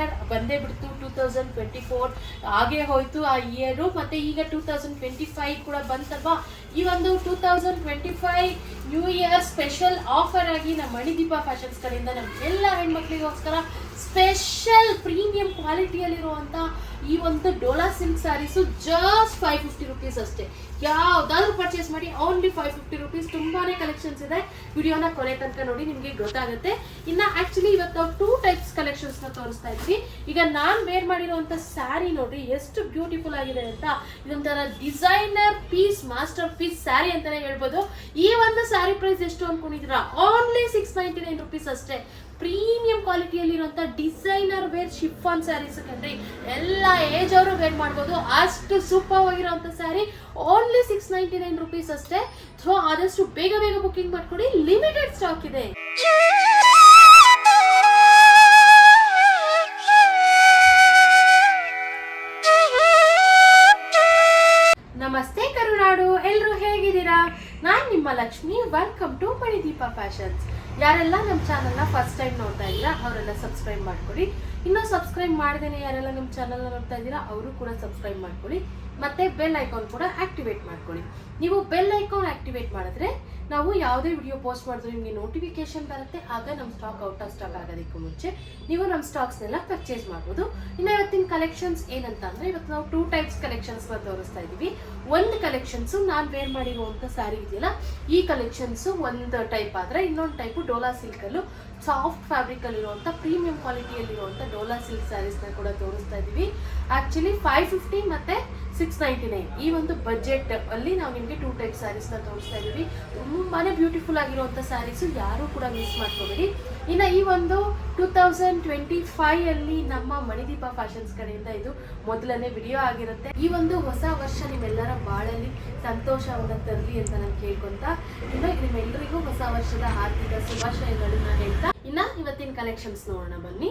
Year ಬಂದೇ ಬಿಡ್ತು two thousand twenty four ಹಾಗೆ ಹೋಯ್ತು ಆ ಇಯರು ಮತ್ತೆ ಈಗ ಟೂ ತೌಸಂಡ್ ಟ್ವೆಂಟಿ ಫೈವ್ ಕೂಡ ಬಂತಲ್ವಾ? ಈ ಒಂದು two thousand twenty five new year special offer ಆಗಿ ನಮ್ಮ ಮಣಿದೀಪ ಫ್ಯಾಷನ್ಸ್ ಕಡೆಯಿಂದ ನಮ್ಮ ಎಲ್ಲ ಹೆಣ್ಮಕ್ಳಿಗೋಸ್ಕರ ಸ್ಪೆಷಲ್ ಪ್ರೀಮಿಯಂ ಕ್ವಾಲಿಟಿಯಲ್ಲಿರುವಂಥ ಈ ಒಂದು Dola silk saris just five fifty rupees ಅಷ್ಟೇ. ಯಾವ್ದಾದ್ರು ಪರ್ಚೇಸ್ ಮಾಡಿ ಓನ್ಲಿ ಫೈವ್ ಫಿಫ್ಟಿ ರುಪೀಸ್ ತುಂಬಾನೇ ಕಲೆಕ್ಷನ್ಸ್ ಇದೆ. ವಿಡಿಯೋನ ಕೊನೆ ತನಕ ನೋಡಿ, ನಿಮಗೆ ಗೊತ್ತಾಗುತ್ತೆ. ಇನ್ನ ಆಕ್ಚುಲಿ ಇವತ್ತು ನಾವು ಟೂ ಟೈಪ್ಸ್ ಕಲೆಕ್ಷನ್ಸ್ನ ತೋರಿಸ್ತಾ ಇದ್ವಿ. ಈಗ ನಾನ್ ವೇರ್ ಮಾಡಿರುವಂತ ಸ್ಯಾರಿ ನೋಡ್ರಿ, ಎಷ್ಟು ಬ್ಯೂಟಿಫುಲ್ ಆಗಿದೆ ಅಂತ. ಇದೊಂಥರ designer piece masterpiece sari ಅಂತಾನೆ ಹೇಳ್ಬೋದು. ಈ ಒಂದು ಸ್ಯಾರಿ ಪ್ರೈಸ್ ಎಷ್ಟು ಅನ್ಕೊಂಡಿದ್ದೀರಾ? Only six ninety nine rupees ಅಷ್ಟೇ. ಪ್ರೀಮಿಯಂ ಕ್ವಾಲಿಟಿಯಲ್ಲಿರುವಂಥ ಡಿಸೈನರ್ ವೇರ್ ಶಿಫಾನ್ ಸ್ಯಾರೀಸ್ ಕಂಡ್ರಿ ಎಲ್ಲ ಏಜ್ ಅವರು ವೇರ್ ಮಾಡ್ಬೋದು. ಅಷ್ಟು super ಆಗಿರೋವಂಥ sari only six ninety nine rupees ಅಷ್ಟೇ. ಸೊ ಆದಷ್ಟು ಬೇಗ ಬೇಗ ಬುಕಿಂಗ್ ಮಾಡ್ಕೊಡಿ. ಲಿಮಿಟೆಡ್ ಸ್ಟಾಕ್ ಇದೆ. ನಾನು ನಿಮ್ಮ Lakshmi welcome to Manideepa fashions ಯಾರೆಲ್ಲ ನಮ್ಮ ಚಾನಲ್ನ ಫಸ್ಟ್ ಟೈಮ್ ನೋಡ್ತಾ ಇದ್ದೀರಾ, ಅವರೆಲ್ಲ ಸಬ್ಸ್ಕ್ರೈಬ್ ಮಾಡ್ಕೊಳ್ಳಿ. ಇನ್ನೂ ಸಬ್ಸ್ಕ್ರೈಬ್ ಮಾಡ್ದೇನೆ ಯಾರೆಲ್ಲ ನಮ್ಮ ಚಾನಲ್ನ ನೋಡ್ತಾ ಇದ್ದೀರಾ, ಅವರು ಕೂಡ ಸಬ್ಸ್ಕ್ರೈಬ್ ಮಾಡ್ಕೊಳ್ಳಿ. ಮತ್ತೆ ಬೆಲ್ ಐಕಾನ್ ಕೂಡ ಆಕ್ಟಿವೇಟ್ ಮಾಡ್ಕೊಳ್ಳಿ. ನೀವು ಬೆಲ್ ಐಕಾನ್ ಆಕ್ಟಿವೇಟ್ ಮಾಡಿದ್ರೆ ನಾವು ಯಾವುದೇ ವಿಡಿಯೋ ಪೋಸ್ಟ್ ಮಾಡಿದ್ರೆ ನಿಮಗೆ ನೋಟಿಫಿಕೇಶನ್ ಬರುತ್ತೆ, ಆಗ ನಮ್ಮ ಸ್ಟಾಕ್ ಔಟ್ ಆಫ್ ಸ್ಟಾಕ್ ಆಗೋದಕ್ಕೂ ಮುಂಚೆ ನೀವು ನಮ್ಮ ಸ್ಟಾಕ್ಸ್ನೆಲ್ಲ ಪರ್ಚೇಸ್ ಮಾಡ್ಬೋದು. ಇನ್ನು ಇವತ್ತಿನ ಕಲೆಕ್ಷನ್ಸ್ ಏನಂತ ಅಂದರೆ ಇವತ್ತು ನಾವು ಟೂ ಟೈಪ್ಸ್ ಕಲೆಕ್ಷನ್ಸ್ನ ತೋರಿಸ್ತಾ ಇದ್ದೀವಿ. ಒಂದು ಕಲೆಕ್ಷನ್ಸು ನಾನು ವೇರ್ ಮಾಡಿರುವಂಥ ಸ್ಯಾರಿ ಇದೆಯಲ್ಲ, ಈ ಕಲೆಕ್ಷನ್ಸು ಒಂದು ಟೈಪ್ ಆದರೆ ಇನ್ನೊಂದು ಟೈಪು ಡೋಲಾ ಸಿಲ್ಕಲ್ಲೂ ಸಾಫ್ಟ್ ಫ್ಯಾಬ್ರಿಕಲ್ಲಿರುವಂಥ ಪ್ರೀಮಿಯಂ ಕ್ವಾಲಿಟಿಯಲ್ಲಿರುವಂಥ ಡೋಲಾ ಸಿಲ್ಕ್ ಸ್ಯಾರೀಸ್ನ ಕೂಡ ತೋರಿಸ್ತಾ ಇದ್ದೀವಿ ಆ್ಯಕ್ಚುಲಿ ಫೈವ್ ಫಿಫ್ಟಿ ಮತ್ತು ಸಿಕ್ಸ್ ನೈಂಟಿ ನೈನ್ ಈ ಒಂದು ಬಜೆಟ್ ಅಲ್ಲಿ ನಾವು ನಿಮಗೆ ಟೂ ಟೈಪ್ ಸ್ಯಾರೀಸ್ನ ತೋರಿಸ್ತಾ ಇದ್ದೀವಿ ತುಂಬಾನೇ ಬ್ಯೂಟಿಫುಲ್ ಆಗಿರುವಂಥ ಸ್ಯಾರೀಸು ಯಾರೂ ಕೂಡ ಮಿಸ್ ಮಾಡ್ಕೋಬೇಡಿ. ಇನ್ನು ಈ ಒಂದು ಟೂ ತೌಸಂಡ್ ಟ್ವೆಂಟಿ ಫೈವ್ ಅಲ್ಲಿ ನಮ್ಮ ಮಣಿದೀಪ ಫ್ಯಾಷನ್ಸ್ ಕಡೆಯಿಂದ ಇದು ಮೊದಲನೇ ವಿಡಿಯೋ ಆಗಿರುತ್ತೆ. ಈ ಒಂದು ಹೊಸ ವರ್ಷ ನಿಮ್ಮೆಲ್ಲರ ಬಾಳಲ್ಲಿ ಸಂತೋಷವನ್ನು ತರಲಿ ಅಂತ ನಾನು ಕೇಳ್ಕೊಂತ ನಿಮ್ಮೆಲ್ಲರಿಗೂ ಹೊಸ ವರ್ಷದ ಆರ್ಥಿಕ ಶುಭಾಶಯಗಳನ್ನ ಹೇಳ್ತಾ ಇನ್ನ ಇವತ್ತಿನ ಕಲೆಕ್ಷನ್ಸ್ ನೋಡೋಣ ಬನ್ನಿ.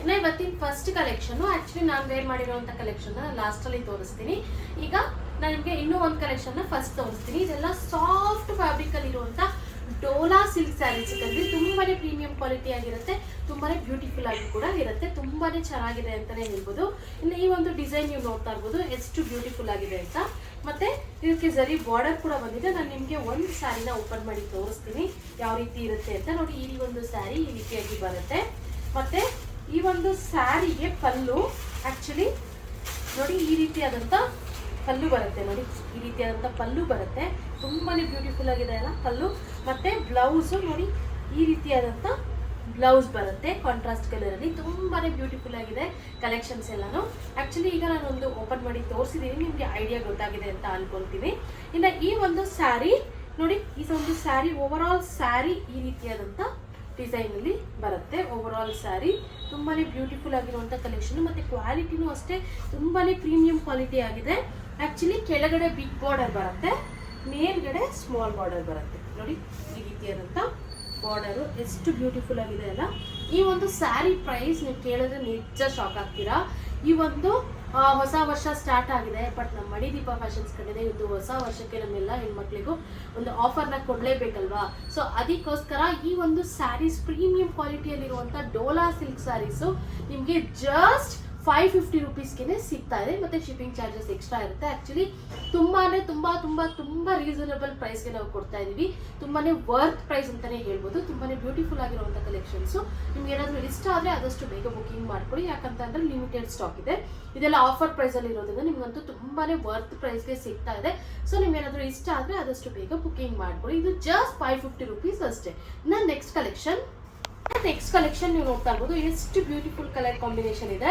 ಇನ್ನ ಇವತ್ತಿನ ಫಸ್ಟ್ ಕಲೆಕ್ಷನ್ ಆಕ್ಚುಲಿ ನಾನು ವೇರ್ ಮಾಡಿರುವಂತ ಕಲೆಕ್ಷನ್ ಲಾಸ್ಟ್ ಅಲ್ಲಿ ತೋರಿಸ್ತೀನಿ. ಈಗ ನಾನು ನಿಮಗೆ ಇನ್ನೂ ಒಂದು ಕಲೆಕ್ಷನ್ ಫಸ್ಟ್ ತೋರಿಸ್ತೀನಿ. ಇದೆಲ್ಲ ಸಾಫ್ಟ್ ಫ್ಯಾಬ್ರಿಕ್ ಅಲ್ಲಿ ಇರುವಂತ ಡೋಲಾ ಸಿಲ್ಕ್ ಸ್ಯಾರೀಸ್ ಕಂಡ್ರಿ ತುಂಬಾನೇ ಪ್ರೀಮಿಯಂ ಕ್ವಾಲಿಟಿ ಆಗಿರುತ್ತೆ. ತುಂಬಾನೇ ಬ್ಯೂಟಿಫುಲ್ ಆಗಿ ಕೂಡ ಇರುತ್ತೆ. ತುಂಬಾನೇ ಚೆನ್ನಾಗಿದೆ ಅಂತಾನೆ ಹೇಳ್ಬೋದು. ಇನ್ನು ಈ ಒಂದು ಡಿಸೈನ್ ನೀವು ನೋಡ್ತಾ ಇರ್ಬೋದು ಎಷ್ಟು ಬ್ಯೂಟಿಫುಲ್ ಆಗಿದೆ ಅಂತ. ಮತ್ತೆ ಇದಕ್ಕೆ ಜರಿ ಬಾರ್ಡರ್ ಕೂಡ ಬಂದಿದೆ. ನಾನು ನಿಮಗೆ ಒಂದು ಸ್ಯಾರಿನ ಓಪನ್ ಮಾಡಿ ತೋರಿಸ್ತೀನಿ ಯಾವ ರೀತಿ ಇರುತ್ತೆ ಅಂತ. ನೋಡಿ, ಈ ಒಂದು ಸ್ಯಾರಿ ಈ ರೀತಿಯಾಗಿ ಬರುತ್ತೆ. ಮತ್ತೆ ಈ ಒಂದು ಸ್ಯಾರಿಗೆ ಪಲ್ಲು ಆಕ್ಚುಲಿ ನೋಡಿ, ಈ ರೀತಿಯಾದಂಥ ಪಲ್ಲು ಬರುತ್ತೆ. ನೋಡಿ, ಈ ರೀತಿಯಾದಂಥ ಪಲ್ಲು ಬರುತ್ತೆ. ತುಂಬಾನೇ ಬ್ಯೂಟಿಫುಲ್ ಆಗಿದೆ ಅಲ್ಲ ಪಲ್ಲು ಮತ್ತೆ ಬ್ಲೌಸು ನೋಡಿ, ಈ ರೀತಿಯಾದಂಥ ಬ್ಲೌಸ್ ಬರುತ್ತೆ ಕಾಂಟ್ರಾಸ್ಟ್ ಕಲರಲ್ಲಿ ತುಂಬಾನೇ ಬ್ಯೂಟಿಫುಲ್ ಆಗಿದೆ ಕಲೆಕ್ಷನ್ಸ್ ಎಲ್ಲಾನು. ಆಕ್ಚುಲಿ ಈಗ ನಾನು ಒಂದು ಓಪನ್ ಮಾಡಿ ತೋರಿಸಿದ್ದೀನಿ ನಿಮಗೆ ಐಡಿಯಾ ಗೊತ್ತಾಗಿದೆ ಅಂತ ಅನ್ಕೊಳ್ತೀನಿ ಇನ್ನು ಈ ಒಂದು ಸ್ಯಾರಿ ನೋಡಿ, ಈ ಒಂದು ಸ್ಯಾರಿ ಓವರ್ ಆಲ್ ಸ್ಯಾರಿ ಈ ರೀತಿಯಾದಂಥ ಡಿಸೈನ್ ಅಲ್ಲಿ ಬರುತ್ತೆ. ಓವರ್ ಆಲ್ ಸ್ಯಾರಿ ತುಂಬಾನೇ ಬ್ಯೂಟಿಫುಲ್ ಆಗಿರುವಂತ ಕಲೆಕ್ಷನ್ ಮತ್ತೆ ಕ್ವಾಲಿಟಿನೂ ಅಷ್ಟೇ ತುಂಬಾನೇ ಪ್ರೀಮಿಯಂ ಕ್ವಾಲಿಟಿ ಆಗಿದೆ. ಆ್ಯಕ್ಚುಲಿ ಕೆಳಗಡೆ ಬಿಗ್ ಬಾರ್ಡರ್ ಬರುತ್ತೆ, ಮೇಲ್ಗಡೆ ಸ್ಮಾಲ್ ಬಾರ್ಡರ್ ಬರುತ್ತೆ. ನೋಡಿ, ಈ ರೀತಿಯಾದಂಥ ಬಾರ್ಡರು. ಎಷ್ಟು ಬ್ಯೂಟಿಫುಲ್ ಆಗಿದೆ ಅಲ್ಲ? ಈ ಒಂದು ಸ್ಯಾರಿ ಪ್ರೈಸ್ ನೀವು ಕೇಳಿದ್ರೆ ನಿಜ ಶಾಕ್ ಆಗ್ತೀರಾ? ಈ ಒಂದು ಹೊಸ ವರ್ಷ ಸ್ಟಾರ್ಟ್ ಆಗಿದೆ ಬಟ್ ನಮ್ಮ ಮಣಿದೀಪ ಫ್ಯಾಷನ್ಸ್ ಕಡೆ ಇದು ಹೊಸ ವರ್ಷಕ್ಕೆ ನಮ್ಮೆಲ್ಲ ಹೆಣ್ಮಕ್ಳಿಗೂ ಒಂದು ಆಫರ್ನ ಕೊಡಲೇಬೇಕಲ್ವಾ? ಸೊ ಅದಕ್ಕೋಸ್ಕರ ಈ ಒಂದು ಸ್ಯಾರೀಸ್ ಪ್ರೀಮಿಯಂ ಕ್ವಾಲಿಟಿಯಲ್ಲಿರುವಂಥ ಡೋಲಾ ಸಿಲ್ಕ್ ಸ್ಯಾರೀಸು ನಿಮಗೆ ಜಸ್ಟ್ ಫೈವ್ ಫಿಫ್ಟಿ ರುಪೀಸ್ಗೆ ಸಿಗ್ತಾ ಇದೆ, ಮತ್ತೆ ಶಿಪ್ಪಿಂಗ್ ಚಾರ್ಜಸ್ ಎಕ್ಸ್ಟ್ರಾ ಇರುತ್ತೆ. ಆಕ್ಚುಲಿ ತುಂಬಾನೇ, ತುಂಬಾ ತುಂಬಾ ತುಂಬಾ ರೀಸನಬಲ್ ಪ್ರೈಸ್ಗೆ ನಾವು ಕೊಡ್ತಾ ಇದೀವಿ. ತುಂಬಾನೇ ವರ್ತ್ ಪ್ರೈಸ್ ಅಂತಾನೆ ಹೇಳ್ಬೋದು. ತುಂಬಾನೇ ಬ್ಯೂಟಿಫುಲ್ ಆಗಿರುವಂಥ ಕಲೆಕ್ಷನ್ಸ್ ನಿಮ್ಗೆ ಏನಾದರೂ ಇಷ್ಟ ಆದರೆ ಆದಷ್ಟು ಬೇಗ ಬುಕಿಂಗ್ ಮಾಡ್ಕೊಳ್ಳಿ. ಯಾಕಂತಂದ್ರೆ ಲಿಮಿಟೆಡ್ ಸ್ಟಾಕ್ ಇದೆ. ಇದೆಲ್ಲ ಆಫರ್ ಪ್ರೈಸಲ್ಲಿ ಇರೋದ್ರಿಂದ ನಿಮ್ಗಂತೂ ತುಂಬಾನೇ ವರ್ತ್ ಪ್ರೈಸ್ಗೆ ಸಿಗ್ತಾ ಇದೆ. ಸೊ ನಿಮ್ಗೇನಾದರೂ ಇಷ್ಟ ಆದರೆ ಆದಷ್ಟು ಬೇಗ ಬುಕಿಂಗ್ ಮಾಡ್ಕೊಳ್ಳಿ. ಇದು ಜಸ್ಟ್ ಫೈವ್ ಫಿಫ್ಟಿ ರುಪೀಸ್ ಅಷ್ಟೇ. ನನ್ನ ನೆಕ್ಸ್ಟ್ ಕಲೆಕ್ಷನ್ ನೆಕ್ಸ್ಟ್ ಕಲೆಕ್ಷನ್ ನೀವು ನೋಡ್ತಾ ಇರ್ಬೋದು. ಎಷ್ಟು ಬ್ಯೂಟಿಫುಲ್ ಕಲರ್ ಕಾಂಬಿನೇಷನ್ ಇದೆ.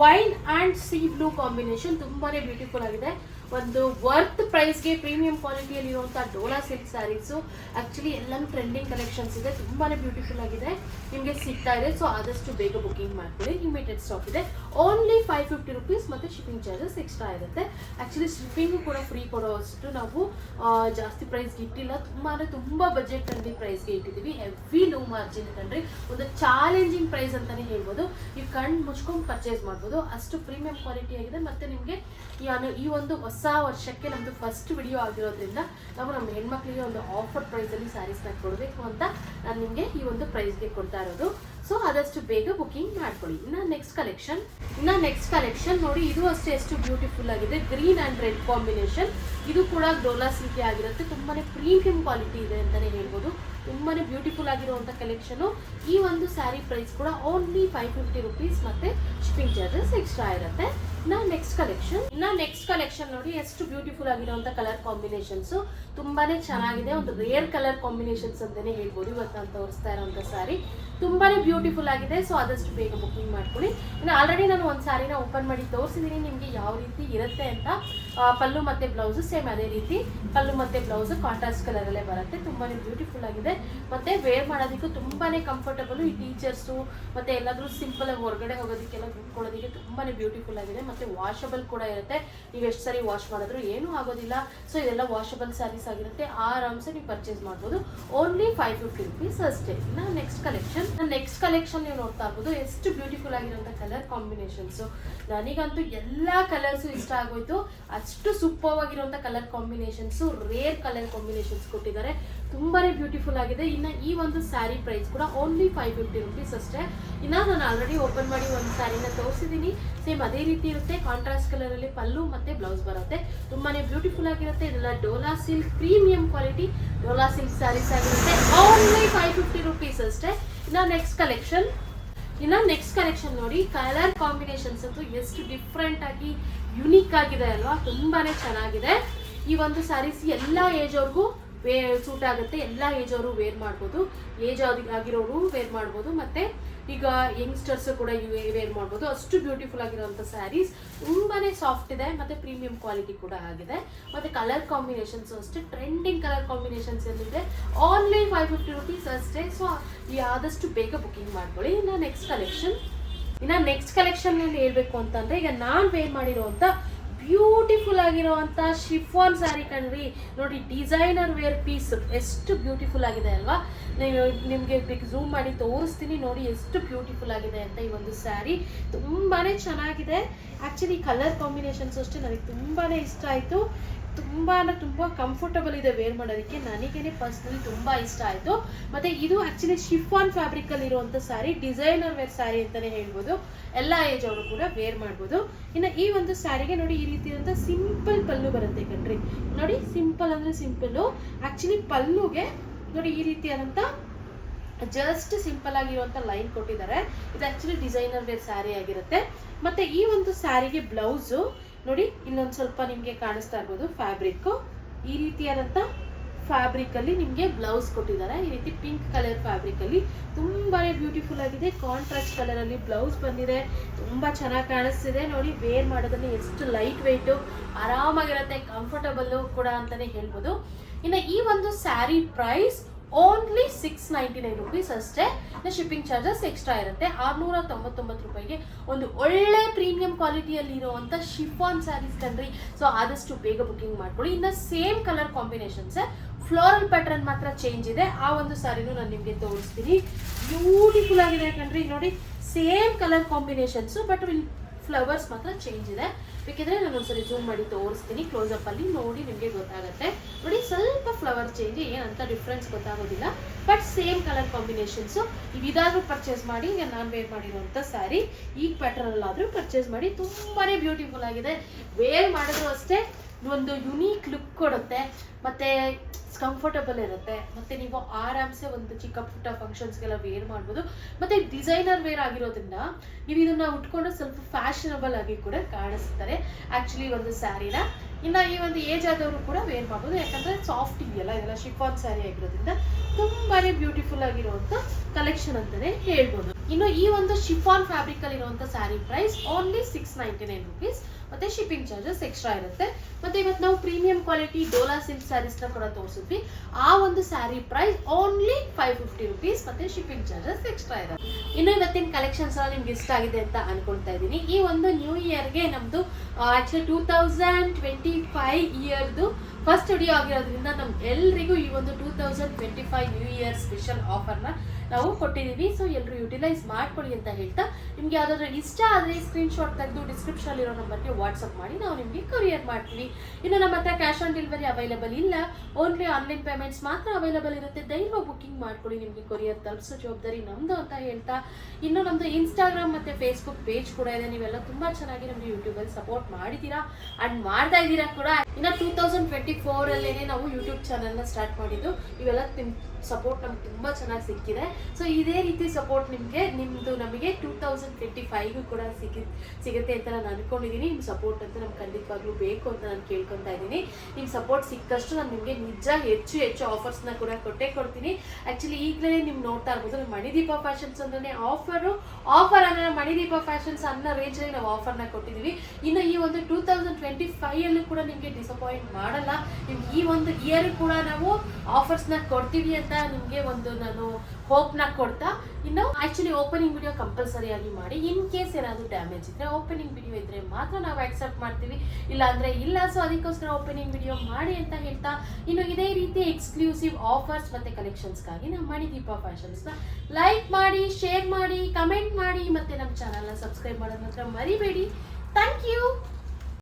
Wine and sea blue combination ತುಂಬಾನೇ ಬ್ಯೂಟಿಫುಲ್ ಆಗಿದೆ. ಒಂದು ವರ್ತ್ ಪ್ರೈಸ್ಗೆ ಪ್ರೀಮಿಯಂ ಕ್ವಾಲಿಟಿಯಲ್ಲಿ ಇರುವಂತಹ ಡೋಲಾ ಸಿಲ್ಕ್ ಸ್ಯಾರೀಸು ಆ್ಯಕ್ಚುಲಿ ಎಲ್ಲನೂ ಟ್ರೆಂಡಿಂಗ್ ಕಲೆಕ್ಷನ್ಸ್ ಇದೆ. ತುಂಬಾನೇ ಬ್ಯೂಟಿಫುಲ್ ಆಗಿದೆ. ನಿಮಗೆ ಸಿಗ್ತಾ ಇದೆ. ಸೊ ಆದಷ್ಟು ಬೇಗ ಬುಕಿಂಗ್ ಮಾಡ್ಕೊಳ್ಳಿ. ಲಿಮಿಟೆಡ್ ಸ್ಟಾಕ್ ಇದೆ. ಓನ್ಲಿ ಫೈವ್ ಫಿಫ್ಟಿ ರುಪೀಸ್ ಮತ್ತು ಶಿಪ್ಪಿಂಗ್ ಚಾರ್ಜಸ್ ಎಕ್ಸ್ಟ್ರಾ ಇರುತ್ತೆ. ಆ್ಯಕ್ಚುಲಿ ಶಿಪ್ಪಿಂಗು ಕೂಡ ಫ್ರೀ ಕೊಡೋಷ್ಟು ನಾವು ಜಾಸ್ತಿ ಪ್ರೈಸ್ಗೆ ಇಟ್ಟಿಲ್ಲ. ತುಂಬ ಅಂದರೆ ತುಂಬ ಬಜೆಟ್ ಫ್ರೆಂಡ್ಲಿ ಪ್ರೈಸ್ಗೆ ಇಟ್ಟಿದ್ದೀವಿ. ಹೆವಿ ಲೋ ಮಾರ್ಜಿನ್ ಕಂಡ್ರಿ ಒಂದು ಚಾಲೆಂಜಿಂಗ್ ಪ್ರೈಸ್ ಅಂತಲೇ ಹೇಳ್ಬೋದು. ನೀವು ಕಣ್ಣು ಮುಚ್ಕೊಂಡು ಪರ್ಚೇಸ್ ಮಾಡ್ಬೋದು. ಅಷ್ಟು ಪ್ರೀಮಿಯಂ ಕ್ವಾಲಿಟಿ ಆಗಿದೆ. ಮತ್ತು ನಿಮಗೆ ಈ ಒಂದು ಹೊಸ ವರ್ಷಕ್ಕೆ ನಮ್ಮದು ಫಸ್ಟ್ ವಿಡಿಯೋ ಆಗಿರೋದ್ರಿಂದ ನಾವು ನಮ್ಮ ಹೆಣ್ಮಕ್ಳಿಗೆ ಒಂದು ಆಫರ್ ಪ್ರೈಸಲ್ಲಿ ಸ್ಯಾರೀಸ್ನ ಕೊಡಬೇಕು ಅಂತ ನಾನು ನಿಮಗೆ ಈ ಒಂದು ಪ್ರೈಸ್ಗೆ ಕೊಡ್ತಾ ಇರೋದು. ಸೊ ಆದಷ್ಟು ಬೇಗ ಬುಕಿಂಗ್ ಮಾಡ್ಕೊಳ್ಳಿ. ಇನ್ನು ನೆಕ್ಸ್ಟ್ ಕಲೆಕ್ಷನ್ ಇನ್ನು ನೆಕ್ಸ್ಟ್ ಕಲೆಕ್ಷನ್ ನೋಡಿ, ಇದು ಅಷ್ಟೇ ಎಷ್ಟು ಬ್ಯೂಟಿಫುಲ್ ಆಗಿದೆ. ಗ್ರೀನ್ ಆ್ಯಂಡ್ ರೆಡ್ ಕಾಂಬಿನೇಷನ್ ಇದು ಕೂಡ ಡೋಲಾ ಸಿಲ್ಕಿ ಆಗಿರುತ್ತೆ. ತುಂಬಾನೇ ಪ್ರೀಮಿಯಂ ಕ್ವಾಲಿಟಿ ಇದೆ ಅಂತಲೇ ಹೇಳ್ಬೋದು. ತುಂಬಾನೇ ಬ್ಯೂಟಿಫುಲ್ ಆಗಿರುವಂಥ ಕಲೆಕ್ಷನು ಈ ಒಂದು ಸ್ಯಾರಿ ಪ್ರೈಸ್ ಕೂಡ ಓನ್ಲಿ ಫೈವ್ ಫಿಫ್ಟಿ ರುಪೀಸ್ ಮತ್ತೆ ಶಿಪ್ಪಿಂಗ್ ಚಾರ್ಜಸ್ ಎಕ್ಸ್ಟ್ರಾ ಇರುತ್ತೆ. ನಾ ನೆಕ್ಸ್ಟ್ ಕಲೆಕ್ಷನ್ ಇನ್ನ ನೆಕ್ಸ್ಟ್ ಕಲೆಕ್ಷನ್ ನೋಡಿ ಎಷ್ಟು ಬ್ಯೂಟಿಫುಲ್ ಆಗಿರುವಂತ ಕಲರ್ ಕಾಂಬಿನೇಷನ್ಸ್ ತುಂಬಾನೇ ಚೆನ್ನಾಗಿದೆ, ಒಂದು ರೇರ್ ಕಲರ್ ಕಾಂಬಿನೇಷನ್ಸ್ ಅಂತಾನೆ ಹೇಳ್ಬೋದು. ಇವತ್ತು ನಾನು ತೋರಿಸ್ತಾ ಇರೋವಂಥ ಸ್ಯಾರಿ ತುಂಬಾನೇ ಬ್ಯೂಟಿಫುಲ್ ಆಗಿದೆ ಸೊ ಆದಷ್ಟು ಬೇಗ ಬುಕಿಂಗ್ ಮಾಡ್ಕೊಳ್ಳಿ. ಇನ್ನು ಆಲ್ರೆಡಿ ನಾನು ಒಂದು ಸ್ಯಾರಿನ ಓಪನ್ ಮಾಡಿ ತೋರಿಸಿದ್ದೀನಿ ನಿಮಗೆ ಯಾವ ರೀತಿ ಇರುತ್ತೆ ಅಂತ. ಪಲ್ಲು ಮತ್ತೆ ಬ್ಲೌಸ್ ಸೇಮ್ ಅದೇ ರೀತಿ. ಪಲ್ಲು ಮತ್ತೆ ಬ್ಲೌಸ್ ಕಾಂಟ್ರಾಸ್ಟ್ ಕಲರ್ ಅಲ್ಲೇ ಬರುತ್ತೆ. ತುಂಬಾನೇ ಬ್ಯೂಟಿಫುಲ್ ಆಗಿದೆ. ಮತ್ತೆ ವೇರ್ ಮಾಡೋದಕ್ಕೂ ತುಂಬಾನೇ ಕಂಫರ್ಟಬಲ್ ಈ ಟೀಚರ್ಸು ಮತ್ತೆ ಎಲ್ಲಾದ್ರೂ ಸಿಂಪಲ್ ಆಗಿ ಹೊರಗಡೆ ಹೋಗೋದಕ್ಕೆಲ್ಲ ಕುತ್ಕೊಳ್ಳೋದಕ್ಕೆ ತುಂಬಾನೇ ಬ್ಯೂಟಿಫುಲ್ ಆಗಿದೆ. ಮತ್ತೆ ವಾಷಬಲ್ ಕೂಡ ಇರುತ್ತೆ. ನೀವು ಎಷ್ಟು ಸರಿ ವಾಶ್ ಮಾಡಿದ್ರು ಏನೂ ಆಗೋದಿಲ್ಲ. ಸೊ ಇದೆಲ್ಲ ವಾಷಬಲ್ ಸ್ಯಾರೀಸ್ ಆಗಿರುತ್ತೆ. ಆರಾಮ್ಸೆ ನೀವು ಪರ್ಚೇಸ್ ಮಾಡ್ಬೋದು. ಓನ್ಲಿ ಫೈವ್ ಫಿಫ್ಟಿ ರುಪೀಸ್ ಅಷ್ಟೇ. ಇನ್ನು ನೆಕ್ಸ್ಟ್ ಕಲೆಕ್ಷನ್ ನೆಕ್ಸ್ಟ್ ಕಲೆಕ್ಷನ್ ನೀವು ನೋಡ್ತಾ ಇರ್ಬೋದು. ಎಷ್ಟು ಬ್ಯೂಟಿಫುಲ್ ಆಗಿರೋಂಥ ಕಲರ್ ಕಾಂಬಿನೇಷನ್ಸು ನನಗಂತೂ ಎಲ್ಲ ಕಲರ್ಸು ಇಷ್ಟ ಆಗೋಯ್ತು. ಅಷ್ಟು ಸೂಪರ್ ಆಗಿರುವಂಥ colour combinations rare colour combinations ಕೊಟ್ಟಿದ್ದಾರೆ. ತುಂಬಾನೇ ಬ್ಯೂಟಿಫುಲ್ ಆಗಿದೆ. ಇನ್ನು ಈ ಒಂದು ಸ್ಯಾರಿ ಪ್ರೈಸ್ ಕೂಡ ಓನ್ಲಿ ಫೈವ್ ಫಿಫ್ಟಿ ರುಪೀಸ್ ಅಷ್ಟೇ. ಇನ್ನು ನಾನು ಆಲ್ರೆಡಿ ಓಪನ್ ಮಾಡಿ ಒಂದು ಸ್ಯಾರಿನ ತೋರಿಸಿದ್ದೀನಿ ಸೇಮ್ ಅದೇ ರೀತಿ ಇರುತ್ತೆ. ಕಾಂಟ್ರಾಸ್ಟ್ ಕಲರಲ್ಲಿ ಪಲ್ಲು ಮತ್ತೆ ಬ್ಲೌಸ್ ಬರುತ್ತೆ. ತುಂಬಾನೇ ಬ್ಯೂಟಿಫುಲ್ ಆಗಿರುತ್ತೆ. ಇದೆಲ್ಲ Dola silk premium quality Dola silk saris ಆಗಿರುತ್ತೆ. ಓನ್ಲಿ ಫೈವ್ ಫಿಫ್ಟಿ ರುಪೀಸ್ ಅಷ್ಟೇ. ಇನ್ನು ನೆಕ್ಸ್ಟ್ ಕಲೆಕ್ಷನ್ ಇನ್ನು ನೆಕ್ಸ್ಟ್ ಕಲೆಕ್ಷನ್ ನೋಡಿ ಕಲರ್ ಕಾಂಬಿನೇಷನ್ಸ್ ಅಂತೂ ಎಷ್ಟು ಡಿಫ್ರೆಂಟ್ ಆಗಿ ಯುನೀಕ್ ಆಗಿದೆ ಅಲ್ವಾ? ತುಂಬಾನೇ ಚೆನ್ನಾಗಿದೆ. ಈ ಒಂದು ಸ್ಯಾರೀಸ್ ಎಲ್ಲ ಏಜ್ ಅವ್ರಿಗೂ ವೇ ಸೂಟ್ ಆಗುತ್ತೆ. ಎಲ್ಲ ಏಜ್ ಅವರು ವೇರ್ ಮಾಡ್ಬೋದು. ಏಜ್ ಆಗಿರೋರು ವೇರ್ ಮಾಡ್ಬೋದು. ಮತ್ತೆ ಈಗ ಯಂಗ್ಸ್ಟರ್ಸ್ ಕೂಡ ವೇರ್ ಮಾಡ್ಬೋದು. ಅಷ್ಟು ಬ್ಯೂಟಿಫುಲ್ ಆಗಿರೋವಂಥ ಸ್ಯಾರೀಸ್ ತುಂಬಾನೇ ಸಾಫ್ಟ್ ಇದೆ. ಮತ್ತೆ ಪ್ರೀಮಿಯಂ ಕ್ವಾಲಿಟಿ ಕೂಡ ಆಗಿದೆ. ಮತ್ತೆ ಕಲರ್ ಕಾಂಬಿನೇಷನ್ಸ್ ಅಷ್ಟೇ. ಟ್ರೆಂಡಿಂಗ್ ಕಲರ್ ಕಾಂಬಿನೇಷನ್ಸ್ ಏನಿದೆ? ಆನ್ಲೈನ್ ಫೈವ್ ಫಿಫ್ಟಿ ರುಪೀಸ್ ಅಷ್ಟೇ. ಸೊ ಆದಷ್ಟು ಬೇಗ ಬುಕಿಂಗ್ ಮಾಡ್ಕೊಳ್ಳಿ. ಇನ್ನ ನೆಕ್ಸ್ಟ್ ಕಲೆಕ್ಷನ್ ಇನ್ನು ನೆಕ್ಸ್ಟ್ ಕಲೆಕ್ಷನ್ ಹೇಳ್ಬೇಕು ಅಂತಂದ್ರೆ, ಈಗ ನಾನು ವೇರ್ ಮಾಡಿರೋಂಥ ಬ್ಯೂಟಿಫುಲ್ ಆಗಿರುವಂಥ ಶಿಫಾನ್ ಸ್ಯಾರಿ ಕಣ್ರಿ. ನೋಡಿ ಡಿಸೈನರ್ ವೇರ್ ಪೀಸ್ ಎಷ್ಟು ಬ್ಯೂಟಿಫುಲ್ ಆಗಿದೆ ಅಲ್ವಾ? ನೀವು ನಿಮಗೆ ಝೂಮ್ ಮಾಡಿ ತೋರಿಸ್ತೀನಿ. ನೋಡಿ, ಎಷ್ಟು ಬ್ಯೂಟಿಫುಲ್ ಆಗಿದೆ ಅಂತ ಈ ಒಂದು ಸ್ಯಾರಿ ತುಂಬಾನೇ ಚೆನ್ನಾಗಿದೆ. ಆ್ಯಕ್ಚುಲಿ ಕಲರ್ ಕಾಂಬಿನೇಷನ್ಸ್ ಅಷ್ಟೇ ನನಗೆ ತುಂಬಾನೇ ಇಷ್ಟ ಆಯಿತು. ತುಂಬಾ ಅಂದ್ರೆ ತುಂಬ ಕಂಫರ್ಟಬಲ್ ಇದೆ ವೇರ್ ಮಾಡೋದಕ್ಕೆ. ನನಗೇನೆ ಪರ್ಸ್ನಲಿ ತುಂಬ ಇಷ್ಟ ಆಯಿತು. ಮತ್ತು ಇದು ಆ್ಯಕ್ಚುಲಿ ಶಿಫಾನ್ ಫ್ಯಾಬ್ರಿಕಲ್ಲಿ ಇರುವಂಥ ಸ್ಯಾರಿ ಡಿಸೈನರ್ ವೇರ್ ಸ್ಯಾರಿ ಅಂತಲೇ ಹೇಳ್ಬೋದು. ಎಲ್ಲ ಏಜ್ ಅವರು ಕೂಡ ವೇರ್ ಮಾಡ್ಬೋದು. ಇನ್ನು ಈ ಒಂದು ಸ್ಯಾರಿಗೆ ನೋಡಿ ಈ ರೀತಿಯಾದಂಥ ಸಿಂಪಲ್ ಪಲ್ಲು ಬರುತ್ತೆ ಕಣ್ರಿ. ನೋಡಿ ಸಿಂಪಲ್ ಅಂದರೆ ಸಿಂಪಲ್ಲು ಆ್ಯಕ್ಚುಲಿ ಪಲ್ಲುಗೆ ನೋಡಿ ಈ ರೀತಿಯಾದಂಥ ಜಸ್ಟ್ ಸಿಂಪಲ್ ಆಗಿರುವಂಥ ಲೈನ್ ಕೊಟ್ಟಿದ್ದಾರೆ. ಇದು ಆ್ಯಕ್ಚುಲಿ ಡಿಸೈನರ್ ವೇರ್ ಸ್ಯಾರಿ ಆಗಿರುತ್ತೆ. ಮತ್ತೆ ಈ ಒಂದು ಸ್ಯಾರಿಗೆ ಬ್ಲೌಸು ನೋಡಿ, ಇಲ್ಲೊಂದು ಸ್ವಲ್ಪ ನಿಮಗೆ ಕಾಣಿಸ್ತಾ ಇರ್ಬೋದು ಫ್ಯಾಬ್ರಿಕ್ ಈ ರೀತಿಯಾದಂಥ ಫ್ಯಾಬ್ರಿಕಲ್ಲಿ ನಿಮಗೆ ಬ್ಲೌಸ್ ಕೊಟ್ಟಿದ್ದಾರೆ. ಈ ರೀತಿ ಪಿಂಕ್ ಕಲರ್ ಫ್ಯಾಬ್ರಿಕಲ್ಲಿ ತುಂಬಾ ಬ್ಯೂಟಿಫುಲ್ ಆಗಿದೆ. ಕಾಂಟ್ರಾಸ್ಟ್ ಕಲರ್ ಅಲ್ಲಿ ಬ್ಲೌಸ್ ಬಂದಿದೆ. ತುಂಬಾ ಚೆನ್ನಾಗಿ ಕಾಣಿಸ್ತಿದೆ. ನೋಡಿ ವೇರ್ ಮಾಡೋದನ್ನ ಎಷ್ಟು ಲೈಟ್ ವೆಯ್ಟು ಆರಾಮಾಗಿರುತ್ತೆ ಕಂಫರ್ಟಬಲ್ ಕೂಡ ಅಂತಾನೆ ಹೇಳ್ಬೋದು. ಇನ್ನು ಈ ಒಂದು sari price only six ninety nine rupees ಅಷ್ಟೇ ಶಿಪ್ಪಿಂಗ್ ಚಾರ್ಜಸ್ ಎಕ್ಸ್ಟ್ರಾ ಇರುತ್ತೆ. ಆರುನೂರ ತೊಂಬತ್ತೊಂಬತ್ತು ರೂಪಾಯಿಗೆ ಒಂದು ಒಳ್ಳೆ ಪ್ರೀಮಿಯಂ ಕ್ವಾಲಿಟಿಯಲ್ಲಿ ಇರುವಂಥ ಶಿಫಾನ್ ಸ್ಯಾರೀಸ್ ಕಣ್ರಿ. ಸೊ ಆದಷ್ಟು ಬೇಗ ಬುಕ್ಕಿಂಗ್ ಮಾಡ್ಕೊಳ್ಳಿ. ಇನ್ನು same colour combinations floral pattern ಮಾತ್ರ ಚೇಂಜ್ ಇದೆ. ಆ ಒಂದು ಸ್ಯಾರಿನೂ ನಾನು ನಿಮಗೆ ತೋರಿಸ್ತೀನಿ. ಬ್ಯೂಟಿಫುಲ್ ಆಗಿದೆ ಕಣ್ರಿ. ನೋಡಿ same colour combinations but flowers ಮಾತ್ರ ಚೇಂಜ್ ಇದೆ. ಬೇಕಿದ್ರೆ ನಾನು ಒಂದ್ಸರಿ ಜೂಮ್ ಮಾಡಿ ತೋರಿಸ್ತೀನಿ. ಕ್ಲೋಸಪ್ ಅಲ್ಲಿ ನೋಡಿ ನಿಮಗೆ ಗೊತ್ತಾಗುತ್ತೆ. ನೋಡಿ, ಸ್ವಲ್ಪ ಫ್ಲವರ್ ಚೇಂಜ್ ಏನಂತ ಡಿಫ್ರೆನ್ಸ್ ಗೊತ್ತಾಗೋದಿಲ್ಲ. ಬಟ್ ಸೇಮ್ ಕಲರ್ ಕಾಂಬಿನೇಷನ್ಸು ಇದಾದ್ರೂ ಪರ್ಚೇಸ್ ಮಾಡಿ, ಈಗ ನಾನು ವೇರ್ ಮಾಡಿರುವಂಥ ಸ್ಯಾರಿ ಈ ಪ್ಯಾಟರ್ನಲ್ಲಾದರೂ ಪರ್ಚೇಸ್ ಮಾಡಿ, ತುಂಬಾನೇ ಬ್ಯೂಟಿಫುಲ್ ಆಗಿದೆ. ವೇರ್ ಮಾಡಿದ್ರು ಅಷ್ಟೇ ಒಂದು ಯುನೀಕ್ ಲುಕ್ ಕೊಡುತ್ತೆ. ಮತ್ತೆ ಕಂಫರ್ಟಬಲ್ ಇರುತ್ತೆ. ಮತ್ತೆ ನೀವು ಆರಾಮ್ಸೆ ಒಂದು ಚಿಕ್ಕ ಪುಟ್ಟ ಫಂಕ್ಷನ್ಸ್ಗೆಲ್ಲ ವೇರ್ ಮಾಡ್ಬೋದು. ಮತ್ತೆ ಡಿಸೈನರ್ ವೇರ್ ಆಗಿರೋದ್ರಿಂದ ನೀವು ಇದನ್ನ ಉಟ್ಕೊಂಡು ಸ್ವಲ್ಪ ಫ್ಯಾಷನಬಲ್ ಆಗಿ ಕೂಡ ಕಾಣಿಸ್ತಾರೆ. ಆಕ್ಚುಲಿ ಒಂದು ಸ್ಯಾರಿನ ಇನ್ನ ಈ ಒಂದು ಏಜ್ ಆದವರು ಕೂಡ ವೇರ್ ಮಾಡ್ಬೋದು. ಯಾಕಂದ್ರೆ ಸಾಫ್ಟ್ ಇದೆಯಲ್ಲ, ಇದೆಲ್ಲ ಶಿಫಾನ್ ಸ್ಯಾರಿ ಆಗಿರೋದ್ರಿಂದ ತುಂಬಾನೇ ಬ್ಯೂಟಿಫುಲ್ ಆಗಿರುವಂತ ಕಲೆಕ್ಷನ್ ಅಂತಾನೆ ಹೇಳ್ಬೋದು. ಇನ್ನು ಈ ಒಂದು ಶಿಫಾನ್ ಫ್ಯಾಬ್ರಿಕ್ ಅಲ್ಲಿ ಇರುವಂತ sari price only six ninety nine rupees ಮತ್ತೆ ಶಿಪ್ಪಿಂಗ್ ಚಾರ್ಜಸ್ ಎಕ್ಸ್ಟ್ರಾ ಇರುತ್ತೆ. ಮತ್ತೆ ಇವತ್ತು ನಾವು ಪ್ರೀಮಿಯಂ ಕ್ವಾಲಿಟಿ ಡೋಲಾ ಸಿಲ್ಕ್ ಸ್ಯಾರೀಸ್ನ ಕೂಡ ತೋರಿಸಿದ್ವಿ. ಆ ಒಂದು sari price only five fifty rupees ಮತ್ತೆ ಶಿಪ್ಪಿಂಗ್ ಚಾರ್ಜಸ್ ಎಕ್ಸ್ಟ್ರಾ ಇರುತ್ತೆ. ಇನ್ನು ಇವತ್ತಿನ ಕಲೆಕ್ಷನ್ಸ್ ಎಲ್ಲ ನಿಮ್ಗೆ ಇಷ್ಟ ಆಗಿದೆ ಅಂತ ಅನ್ಕೊಳ್ತಾ ಇದ್ದೀನಿ. ಈ ಒಂದು ನ್ಯೂ ಇಯರ್ಗೆ ನಮ್ದು actually two thousand twenty five ಇಯರ್ದು first studio ಆಗಿರೋದ್ರಿಂದ ನಮ್ ಎಲ್ರಿಗೂ ಈ ಒಂದು two thousand twenty five new year special ಆಫರ್ನ ನಾವು ಕೊಟ್ಟಿದ್ದೀವಿ. ಸೊ ಎಲ್ಲರೂ ಯುಟಿಲೈಸ್ ಮಾಡ್ಕೊಳ್ಳಿ ಅಂತ ಹೇಳ್ತಾ ನಿಮಗೆ ಯಾವ್ದಾದ್ರು ಇಷ್ಟ ಆದರೆ ಸ್ಕ್ರೀನ್ಶಾಟ್ ತೆಗೆದು ಡಿಸ್ಕ್ರಿಪ್ಷನ್ ಇರೋ ನಂಬರ್ಗೆ ವಾಟ್ಸಪ್ ಮಾಡಿ. ನಾವು ನಿಮಗೆ ಕೊರಿಯರ್ ಮಾಡ್ತೀವಿ. ಇನ್ನು ನಮ್ಮ ಹತ್ರ ಕ್ಯಾಶ್ ಆನ್ ಡೆಲಿವರಿ ಅವೈಲೇಬಲ್ ಇಲ್ಲ. ಓನ್ಲಿ ಆನ್ಲೈನ್ ಪೇಮೆಂಟ್ಸ್ ಮಾತ್ರ ಅವೈಲೇಬಲ್ ಇರುತ್ತೆ. ದೈವ ಬುಕಿಂಗ್ ಮಾಡ್ಕೊಳ್ಳಿ. ನಿಮಗೆ ಕೊರಿಯರ್ ತಲುಪಿಸೋ ಜವಾಬ್ದಾರಿ ನಮ್ಮದು ಅಂತ ಹೇಳ್ತಾ. ಇನ್ನು ನಮ್ಮದು ಇನ್ಸ್ಟಾಗ್ರಾಮ್ ಮತ್ತೆ ಫೇಸ್ಬುಕ್ ಪೇಜ್ ಕೂಡ ಇದೆ. ನೀವೆಲ್ಲ ತುಂಬಾ ಚೆನ್ನಾಗಿ ನಮಗೆ ಯೂಟ್ಯೂಬಲ್ಲಿ ಸಪೋರ್ಟ್ ಮಾಡಿದ್ದೀರಾ ಅಂಡ್ ಮಾಡ್ತಾ ಇದ್ದೀರಾ ಕೂಡ. ಇನ್ನು ಟೂ ತೌಸಂಡ್ ಟ್ವೆಂಟಿ ಫೋರಲ್ಲೇ ನಾವು ಯೂಟ್ಯೂಬ್ ಚಾನಲ್ನ ಸ್ಟಾರ್ಟ್ ಮಾಡಿದ್ದು. ಇವೆಲ್ಲ ಸಪೋರ್ಟ್ ನಮ್ಗೆ ತುಂಬಾ ಚೆನ್ನಾಗಿ ಸಿಕ್ಕಿದೆ. ಸೊ ಇದೇ ರೀತಿ ಸಪೋರ್ಟ್ ನಿಮಗೆ ನಿಮ್ಮದು ನಮಗೆ ಟೂ ತೌಸಂಡ್ ಟ್ವೆಂಟಿ ಫೈವ್ ಕೂಡ ಸಿಕ್ಕಿ ಸಿಗುತ್ತೆ ಅಂತ ನಾನು ಅನ್ಕೊಂಡಿದ್ದೀನಿ ನಿಮ್ಮ ಸಪೋರ್ಟ್ ಅಂತ ನಮ್ಗೆ ಖಂಡಿತವಾಗ್ಲೂ ಬೇಕು ಅಂತ ನಾನು ಕೇಳ್ಕೊತಾ ಇದ್ದೀನಿ. ನಿಮ್ಮ ಸಪೋರ್ಟ್ ಸಿಕ್ಕಷ್ಟು ನಾನು ನಿಮಗೆ ನಿಜ ಹೆಚ್ಚು ಹೆಚ್ಚು ಆಫರ್ಸ್ನ ಕೂಡ ಕೊಟ್ಟೇ ಕೊಡ್ತೀನಿ. ಆ್ಯಕ್ಚುಲಿ ಈಗಲೇ ನೀವು ನೋಡ್ತಾ ಇರ್ಬೋದು ನಮ್ಮ ಮಣಿದೀಪ ಫ್ಯಾಷನ್ಸ್ ಅಂದ್ರೆ ಆಫರು ಆಫರ್ ಅಂದರೆ ಮಣಿದೀಪ ಫ್ಯಾಷನ್ಸ್ ಅನ್ನೋ ರೇಂಜಲ್ಲಿ ನಾವು ಆಫರ್ನ ಕೊಟ್ಟಿದ್ದೀವಿ ಇನ್ನು ಈ ಒಂದು ಟೂ ತೌಸಂಡ್ ಟ್ವೆಂಟಿ ಫೈವಲ್ಲೂ ಕೂಡ ನಿಮಗೆ ಡಿಸಪಾಯಿಂಟ್ ಮಾಡಲ್ಲ. ನಿಮ್ಗೆ ಈ ಒಂದು ಇಯರ್ ಕೂಡ ನಾವು ಆಫರ್ಸ್ನ ಕೊಡ್ತೀವಿ ಅಂತ ನಿಮಗೆ ಒಂದು ನಾನು ಹೋಪ್ನ ಕೊಡ್ತಾ. ಇನ್ನು ಆ್ಯಕ್ಚುಲಿ ಓಪನಿಂಗ್ ವಿಡಿಯೋ ಕಂಪಲ್ಸರಿ ಆಗಿ ಮಾಡಿ ಇನ್ ಕೇಸ್ ಏನಾದರೂ ಡ್ಯಾಮೇಜ್ ಇದ್ರೆ ಓಪನಿಂಗ್ ವಿಡಿಯೋ ಇದ್ರೆ ಮಾತ್ರ ನಾವು ಆಕ್ಸೆಪ್ಟ್ ಮಾಡ್ತೀವಿ. ಇಲ್ಲ ಅಂದ್ರೆ ಇಲ್ಲ ಸೊ ಅದಕ್ಕೋಸ್ಕರ ಓಪನಿಂಗ್ ವಿಡಿಯೋ ಮಾಡಿ ಅಂತ ಹೇಳ್ತಾ. ಇನ್ನು ಇದೇ ರೀತಿ ಎಕ್ಸ್ಕ್ಲೂಸಿವ್ ಆಫರ್ಸ್ ಮತ್ತೆ ಕಲೆಕ್ಷನ್ಸ್ಗಾಗಿ ನಮ್ಮ ಮಣಿದೀಪ ಫ್ಯಾಷನ್ಸ್ನ ಲೈಕ್ ಮಾಡಿ ಶೇರ್ ಮಾಡಿ ಕಮೆಂಟ್ ಮಾಡಿ, ಮತ್ತೆ ನಮ್ಮ ಚಾನಲ್ನ ಸಬ್ಸ್ಕ್ರೈಬ್ ಮಾಡೋದು ಮಾತ್ರ ಮರಿಬೇಡಿ.